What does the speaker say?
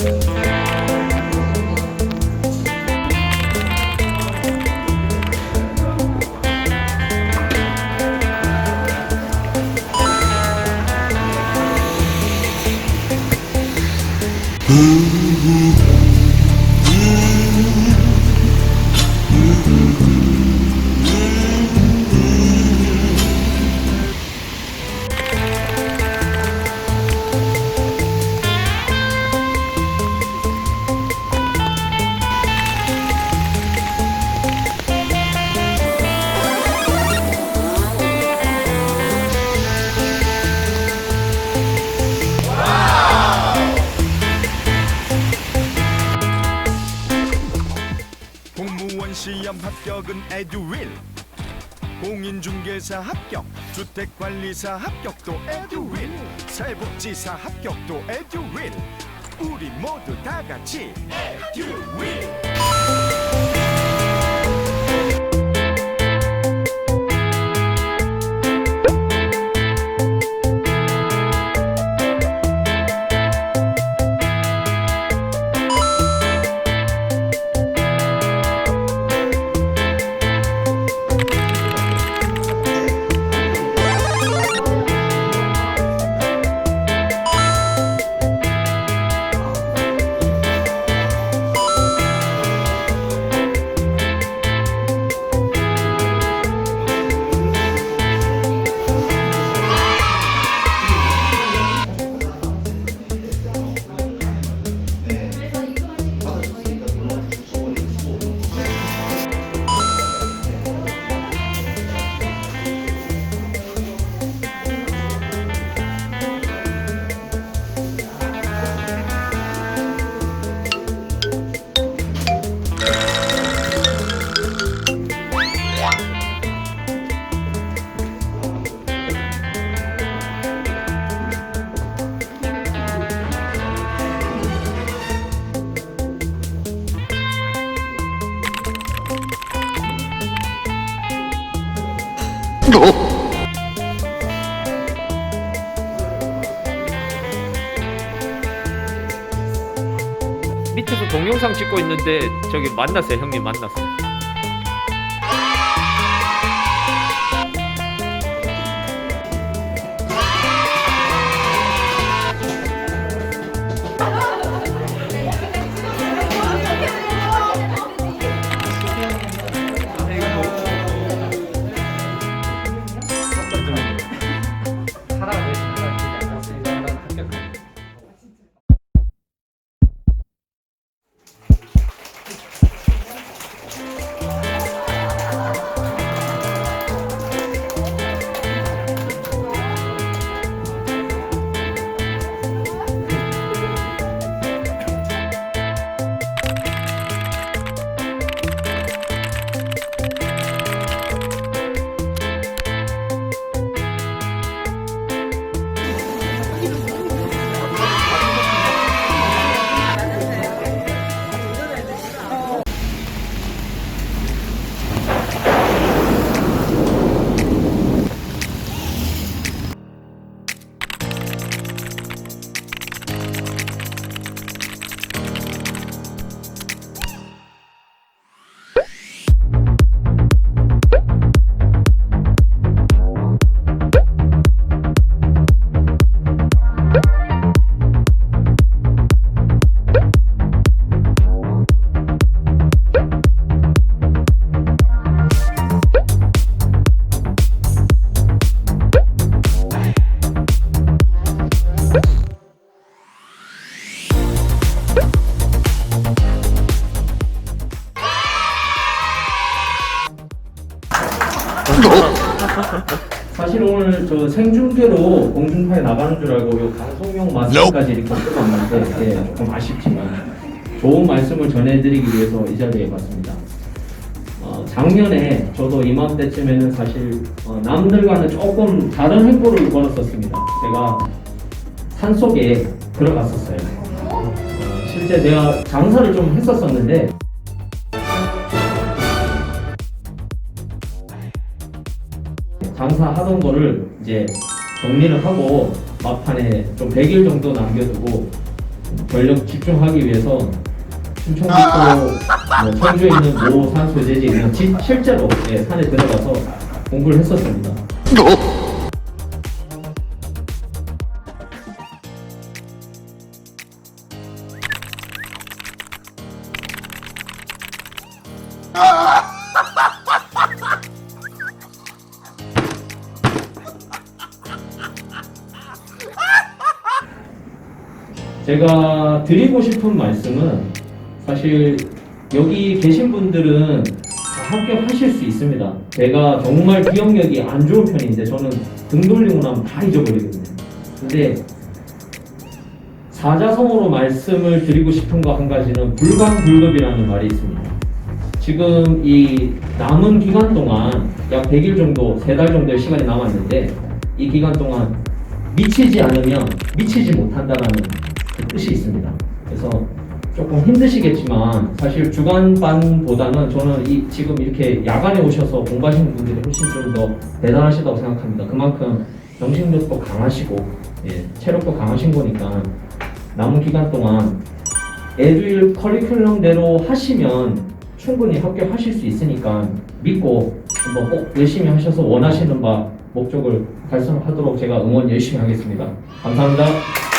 공무 원 합격은 에듀윌. 공인중개사 합격 주택관리사 합격도 에듀윌. 사회복지사 합격도 에듀윌. 우리 모두 다 같이 에듀윌 밑에서 동영상 찍고 있는데 저기 만났어요 형님 만났어요 저 생중계로 공중파에 나가는 줄 알고 요 방송용 마스크까지 이렇게 써봤는데 예, 조금 아쉽지만 좋은 말씀을 전해드리기 위해서 이 자리에 왔습니다. 어, 작년에 저도 이맘때쯤에는 사실 어, 남들과는 조금 다른 행보를 걸었었습니다. 제가 산 속에 들어갔었어요. 어, 실제 내가 장사를 좀 했었었는데 장사하던 거를 이제 정리를 하고 막판에 좀 100일 정도 남겨두고 전력 집중하기 위해서 충청북도 뭐 청주에 있는 모 산소재지 그냥 지- 실제로 예, 산에 들어가서 공부를 했었습니다. 제가 드리고 싶은 말씀은 사실 여기 계신 분들은 다 합격하실 수 있습니다. 제가 정말 기억력이 안 좋은 편인데 저는 등 돌리고 나면 다 잊어버리거든요. 근데 사자성어로 말씀을 드리고 싶은 거 한 가지는 불광불급이라는 말이 있습니다. 지금 이 남은 기간 동안 약 100일 정도, 3달 정도의 시간이 남았는데 이 기간 동안 미치지 않으면 미치지 못한다라는 그 뜻이 있습니다. 그래서 조금 힘드시겠지만 사실 주간반보다는 저는 이 지금 이렇게 야간에 오셔서 공부하시는 분들이 훨씬 좀 더 대단하시다고 생각합니다. 그만큼 정신력도 강하시고 예, 체력도 강하신 거니까 남은 기간 동안 에듀윌 커리큘럼대로 하시면 충분히 합격하실 수 있으니까 믿고 한번 꼭 열심히 하셔서 원하시는 바 목적을 달성하도록 제가 응원 열심히 하겠습니다. 감사합니다.